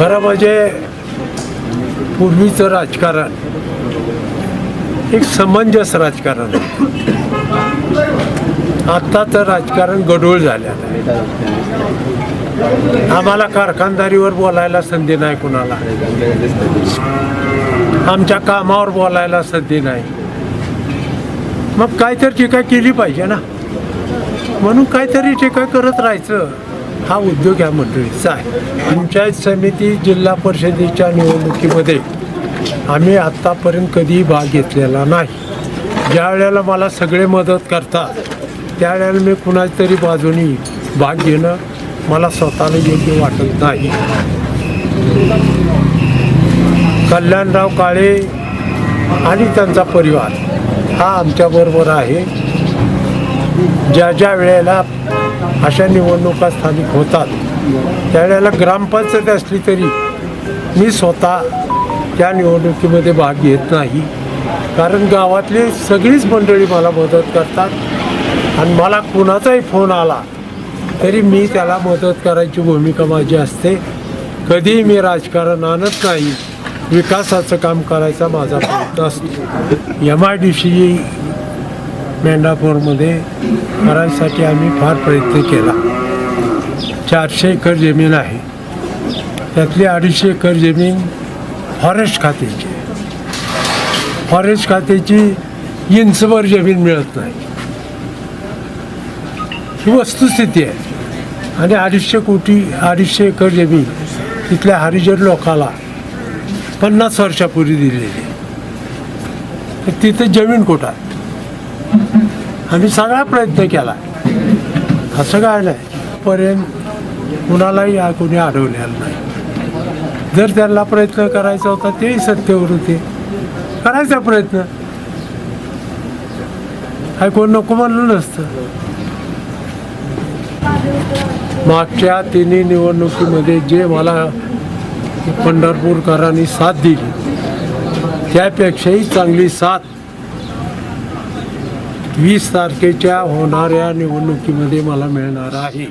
खरं म्हणजे पूर्वीचं राजकारण एक समंजस राजकारण आत्ताचं राजकारण गडूळ झालं आम्हाला कारखानदारीवर बोलायला संधी नाही कुणाला. आमच्या कामावर बोलायला संधी नाही. मग काहीतरी टीका केली पाहिजे ना. म्हणून काहीतरी टीका करत राहायचं. हा उद्योग या मंडळीचा आहे. पंचायत समिती जिल्हा परिषदेच्या निवडणुकीमध्ये आम्ही आत्तापर्यंत कधीही भाग घेतलेला नाही. ज्या वेळेला मला सगळे मदत करतात त्यावेळेला मी कुणाच्या तरी बाजूनी भाग घेणं मला स्वतःला योग्य वाटत नाही. कल्याणराव काळे आणि त्यांचा परिवार हा आमच्याबरोबर आहे. ज्या ज्या वेळेला अशा निवडणुका स्थानिक होतात त्यावेळेला ग्रामपंचायत असली तरी मी स्वतः त्या निवडणुकीमध्ये भाग घेत नाही. कारण गावातली सगळीच मंडळी मला मदत करतात आणि मला कुणाचाही फोन आला तरी मी त्याला मदत करायची भूमिका माझी असते. कधीही मी राजकारण आणत नाही. विकासाचं काम करायचा माझा प्रयत्न असतो. एम आय डी सी मेंढापूरमध्ये करायसाठी आम्ही फार प्रयत्न केला. चारशे एकर जमीन आहे. त्यातली अडीचशे एकर जमीन फॉरेस्ट खात्याची फॉरेस्ट खात्याची इंचभर जमीन मिळत नाही. ही वस्तुस्थिती आहे. आणि अडीचशे कोटी अडीचशे एकर जमीन तिथल्या हरिजन लोकाला पन्नास वर्षापूर्वी दिलेली आहे. तर तिथं जमीन कुठं आहे? आम्ही सगळा प्रयत्न केला. असं काय नाही पर्यंत कुणालाही आ- कोणी अडवलेलं नाही. जर त्यांना प्रयत्न करायचा होता तेही सत्तेवर होते. करायचा प्रयत्न. काय कोण नको म्हणलं नसतं. मागच्या तिन्ही निवडणुकीमध्ये जे मला पंढरपूरकरांनी साथ दिली त्यापेक्षाही चांगली साथ वीस तारखेच्या होणाऱ्या निवडणुकीमध्ये मला मिळणार आहे.